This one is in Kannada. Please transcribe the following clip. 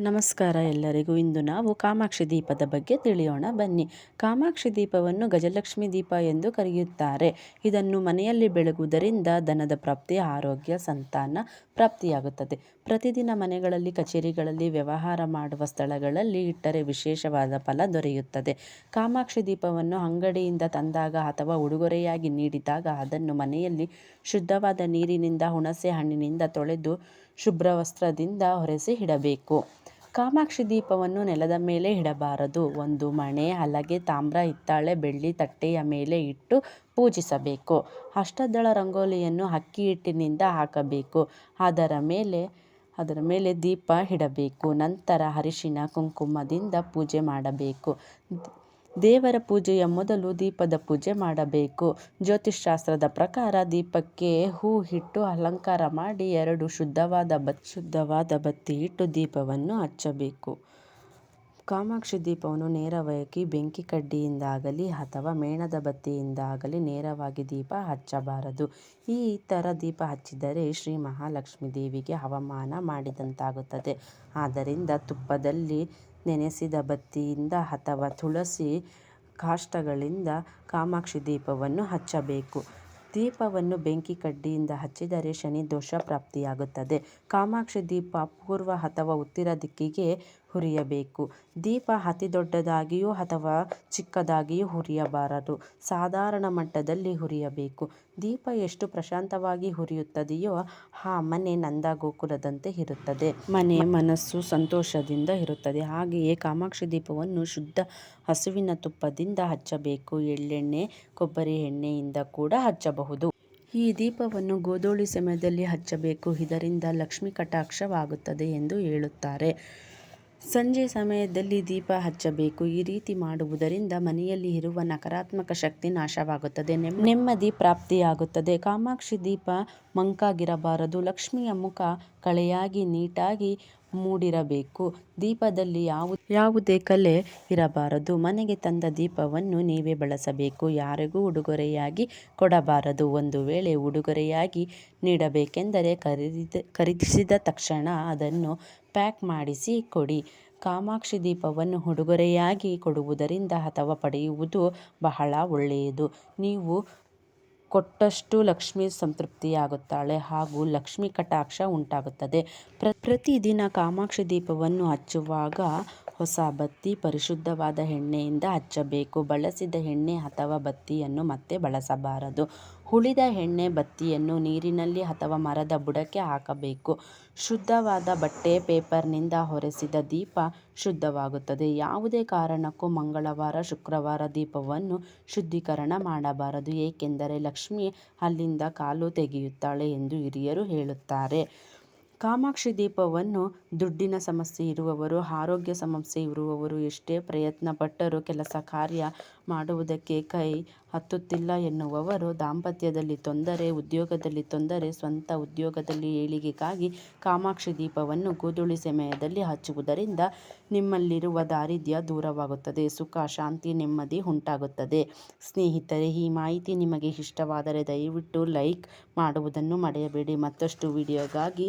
ನಮಸ್ಕಾರ ಎಲ್ಲರಿಗೂ. ಇಂದು ನಾವು ಕಾಮಾಕ್ಷಿ ದೀಪದ ಬಗ್ಗೆ ತಿಳಿಯೋಣ. ಬನ್ನಿ. ಕಾಮಾಕ್ಷಿ ದೀಪವನ್ನು ಗಜಲಕ್ಷ್ಮಿ ದೀಪ ಎಂದು ಕರೆಯುತ್ತಾರೆ. ಇದನ್ನು ಮನೆಯಲ್ಲಿ ಬೆಳಗುವುದರಿಂದ ದನದ ಪ್ರಾಪ್ತಿ, ಆರೋಗ್ಯ, ಸಂತಾನ ಪ್ರಾಪ್ತಿಯಾಗುತ್ತದೆ. ಪ್ರತಿದಿನ ಮನೆಗಳಲ್ಲಿ, ಕಚೇರಿಗಳಲ್ಲಿ ವ್ಯವಹಾರ ಮಾಡುವ ಸ್ಥಳಗಳಲ್ಲಿ ಇಟ್ಟರೆ ವಿಶೇಷವಾದ ಫಲ ದೊರೆಯುತ್ತದೆ. ಕಾಮಾಕ್ಷಿ ದೀಪವನ್ನು ಅಂಗಡಿಯಿಂದ ತಂದಾಗ ಅಥವಾ ಉಡುಗೊರೆಯಾಗಿ ನೀಡಿದಾಗ ಅದನ್ನು ಮನೆಯಲ್ಲಿ ಶುದ್ಧವಾದ ನೀರಿನಿಂದ, ಹುಣಸೆ ಹಣ್ಣಿನಿಂದ ತೊಳೆದು ಶುಭ್ರ ವಸ್ತ್ರದಿಂದ ಹೊರೆಸಿ ಇಡಬೇಕು. ಕಾಮಾಕ್ಷಿ ದೀಪವನ್ನು ನೆಲದ ಮೇಲೆ ಇಡಬಾರದು. ಒಂದು ಮಣೆ, ಹಲಗೆ, ತಾಮ್ರ, ಹಿತ್ತಾಳೆ, ಬೆಳ್ಳಿ ತಟ್ಟೆಯ ಮೇಲೆ ಇಟ್ಟು ಪೂಜಿಸಬೇಕು. ಅಷ್ಟದಳ ರಂಗೋಲಿಯನ್ನು ಅಕ್ಕಿ ಹಿಟ್ಟಿನಿಂದ ಹಾಕಬೇಕು. ಅದರ ಮೇಲೆ ಅದರ ಮೇಲೆ ದೀಪ ಇಡಬೇಕು. ನಂತರ ಅರಿಶಿನ, ಕುಂಕುಮದಿಂದ ಪೂಜೆ ಮಾಡಬೇಕು. ದೇವರ ಪೂಜೆಯ ಮೊದಲು ದೀಪದ ಪೂಜೆ ಮಾಡಬೇಕು. ಜ್ಯೋತಿಷ್ಶಾಸ್ತ್ರದ ಪ್ರಕಾರ ದೀಪಕ್ಕೆ ಹೂ ಇಟ್ಟು ಅಲಂಕಾರ ಮಾಡಿ ಎರಡು ಶುದ್ಧವಾದ ಬತ್ ಶುದ್ಧವಾದ ಬತ್ತಿ ಇಟ್ಟು ದೀಪವನ್ನು ಹಚ್ಚಬೇಕು. ಕಾಮಾಕ್ಷಿ ದೀಪವನ್ನು ನೇರವಾಗಿ ಬೆಂಕಿ ಕಡ್ಡಿಯಿಂದಾಗಲಿ ಅಥವಾ ಮೇಣದ ಬತ್ತಿಯಿಂದಾಗಲಿ ನೇರವಾಗಿ ದೀಪ ಹಚ್ಚಬಾರದು. ಈ ಥರ ದೀಪ ಹಚ್ಚಿದರೆ ಶ್ರೀ ಮಹಾಲಕ್ಷ್ಮೀ ದೇವಿಗೆ ಅವಮಾನ ಮಾಡಿದಂತಾಗುತ್ತದೆ. ಆದ್ದರಿಂದ ತುಪ್ಪದಲ್ಲಿ ನೆನೆಸಿದ ಬತ್ತಿಯಿಂದ ಅಥವಾ ತುಳಸಿ ಕಾಷ್ಟಗಳಿಂದ ಕಾಮಾಕ್ಷಿ ದೀಪವನ್ನು ಹಚ್ಚಬೇಕು. ದೀಪವನ್ನು ಬೆಂಕಿ ಕಡ್ಡಿಯಿಂದ ಹಚ್ಚಿದರೆ ಶನಿ ದೋಷ ಪ್ರಾಪ್ತಿಯಾಗುತ್ತದೆ. ಕಾಮಾಕ್ಷಿ ದೀಪ ಪೂರ್ವ ಅಥವಾ ಉತ್ತರ ದಿಕ್ಕಿಗೆ ಹುರಿಯಬೇಕು. ದೀಪ ಅತಿ ದೊಡ್ಡದಾಗಿಯೂ ಅಥವಾ ಚಿಕ್ಕದಾಗಿಯೂ ಹುರಿಯಬಾರದು. ಸಾಧಾರಣ ಮಟ್ಟದಲ್ಲಿ ಹುರಿಯಬೇಕು. ದೀಪ ಎಷ್ಟು ಪ್ರಶಾಂತವಾಗಿ ಹುರಿಯುತ್ತದೆಯೋ ಆ ಮನೆ ನಂದ ಗೋಕುಲದಂತೆ ಇರುತ್ತದೆ. ಮನೆ ಮನಸ್ಸು ಸಂತೋಷದಿಂದ ಇರುತ್ತದೆ. ಹಾಗೆಯೇ ಕಾಮಾಕ್ಷಿ ದೀಪವನ್ನು ಶುದ್ಧ ಹಸುವಿನ ತುಪ್ಪದಿಂದ ಹಚ್ಚಬೇಕು. ಎಳ್ಳೆಣ್ಣೆ, ಕೊಬ್ಬರಿ ಎಣ್ಣೆಯಿಂದ ಕೂಡ ಹಚ್ಚಬಹುದು. ಈ ದೀಪವನ್ನು ಗೋಧೂಳಿ ಸಮಯದಲ್ಲಿ ಹಚ್ಚಬೇಕು. ಇದರಿಂದ ಲಕ್ಷ್ಮಿ ಕಟಾಕ್ಷವಾಗುತ್ತದೆ ಎಂದು ಹೇಳುತ್ತಾರೆ. ಸಂಜೆ ಸಮಯದಲ್ಲಿ ದೀಪ ಹಚ್ಚಬೇಕು. ಈ ರೀತಿ ಮಾಡುವುದರಿಂದ ಮನೆಯಲ್ಲಿ ಇರುವ ನಕಾರಾತ್ಮಕ ಶಕ್ತಿ ನಾಶವಾಗುತ್ತದೆ. ನೆಮ್ಮದಿ ಪ್ರಾಪ್ತಿಯಾಗುತ್ತದೆ. ಕಾಮಾಕ್ಷಿ ದೀಪ ಮಂಕಾಗಿರಬಾರದು. ಲಕ್ಷ್ಮಿಯ ಮುಖ ಕಳೆಯಾಗಿ ನೀಟಾಗಿ ಮೂಡಿರಬೇಕು. ದೀಪದಲ್ಲಿ ಯಾವ, ಯಾವುದೇ ಕಲೆ ಇರಬಾರದು. ಮನೆಗೆ ತಂದ ದೀಪವನ್ನು ನೀವೇ ಬಳಸಬೇಕು. ಯಾರಿಗೂ ಉಡುಗೊರೆಯಾಗಿ ಕೊಡಬಾರದು. ಒಂದು ವೇಳೆ ಉಡುಗೊರೆಯಾಗಿ ನೀಡಬೇಕೆಂದರೆ ಖರೀದಿದ ಖರೀದಿಸಿದ ತಕ್ಷಣ ಅದನ್ನು ಪ್ಯಾಕ್ ಮಾಡಿಸಿ ಕೊಡಿ. ಕಾಮಾಕ್ಷಿ ದೀಪವನ್ನು ಉಡುಗೊರೆಯಾಗಿ ಕೊಡುವುದರಿಂದ ಅಥವಾ ಪಡೆಯುವುದು ಬಹಳ ಒಳ್ಳೆಯದು. ನೀವು ಕೊಟ್ಟಷ್ಟು ಲಕ್ಷ್ಮಿ ಸಂತೃಪ್ತಿಯಾಗುತ್ತಾಳೆ ಹಾಗೂ ಲಕ್ಷ್ಮಿ ಕಟಾಕ್ಷ ಉಂಟಾಗುತ್ತದೆ. ಪ್ರ ಪ್ರತಿದಿನ ಕಾಮಾಕ್ಷಿ ದೀಪವನ್ನು ಹಚ್ಚುವಾಗ ಹೊಸ ಬತ್ತಿ ಪರಿಶುದ್ಧವಾದ ಎಣ್ಣೆಯಿಂದ ಹಚ್ಚಬೇಕು. ಬಳಸಿದ ಎಣ್ಣೆ ಅಥವಾ ಬತ್ತಿಯನ್ನು ಮತ್ತೆ ಬಳಸಬಾರದು. ಉಳಿದ ಎಣ್ಣೆ ಬತ್ತಿಯನ್ನು ನೀರಿನಲ್ಲಿ ಅಥವಾ ಮರದ ಬುಡಕ್ಕೆ ಹಾಕಬೇಕು. ಶುದ್ಧವಾದ ಬಟ್ಟೆ ಪೇಪರ್ನಿಂದ ಹೊರೆಸಿದ ದೀಪ ಶುದ್ಧವಾಗುತ್ತದೆ. ಯಾವುದೇ ಕಾರಣಕ್ಕೂ ಮಂಗಳವಾರ, ಶುಕ್ರವಾರ ದೀಪವನ್ನು ಶುದ್ಧೀಕರಣ ಮಾಡಬಾರದು. ಏಕೆಂದರೆ ಲಕ್ಷ್ಮಿ ಅಲ್ಲಿಂದ ಕಾಲು ತೆಗೆಯುತ್ತಾಳೆ ಎಂದು ಹಿರಿಯರು ಹೇಳುತ್ತಾರೆ. ಕಾಮಾಕ್ಷಿ ದೀಪವನ್ನು ದುಡ್ಡಿನ ಸಮಸ್ಯೆ ಇರುವವರು, ಆರೋಗ್ಯ ಸಮಸ್ಯೆ ಇರುವವರು ಎಷ್ಟೇ ಪ್ರಯತ್ನ ಪಟ್ಟರೂ ಕೆಲಸ ಕಾರ್ಯ ಮಾಡುವುದಕ್ಕೆ ಕೈ ಹತ್ತುತ್ತಿಲ್ಲ ಎನ್ನುವವರು ದಾಂಪತ್ಯದಲ್ಲಿ ತೊಂದರೆ, ಉದ್ಯೋಗದಲ್ಲಿ ತೊಂದರೆ, ಸ್ವಂತ ಉದ್ಯೋಗದಲ್ಲಿ ಏಳಿಗೆಗಾಗಿ ಕಾಮಾಕ್ಷಿ ದೀಪವನ್ನು ಕೂದುಳಿ ಸಮಯದಲ್ಲಿ ಹಚ್ಚುವುದರಿಂದ ನಿಮ್ಮಲ್ಲಿರುವ ದಾರಿದ್ರ್ಯ ದೂರವಾಗುತ್ತದೆ, ಸುಖ, ಶಾಂತಿ, ನೆಮ್ಮದಿ ಉಂಟಾಗುತ್ತದೆ. ಸ್ನೇಹಿತರೆ, ಈ ಮಾಹಿತಿ ನಿಮಗೆ ಇಷ್ಟವಾದರೆ ದಯವಿಟ್ಟು ಲೈಕ್ ಮಾಡುವುದನ್ನು ಮರೆಯಬೇಡಿ. ಮತ್ತಷ್ಟು ವಿಡಿಯೋಗಾಗಿ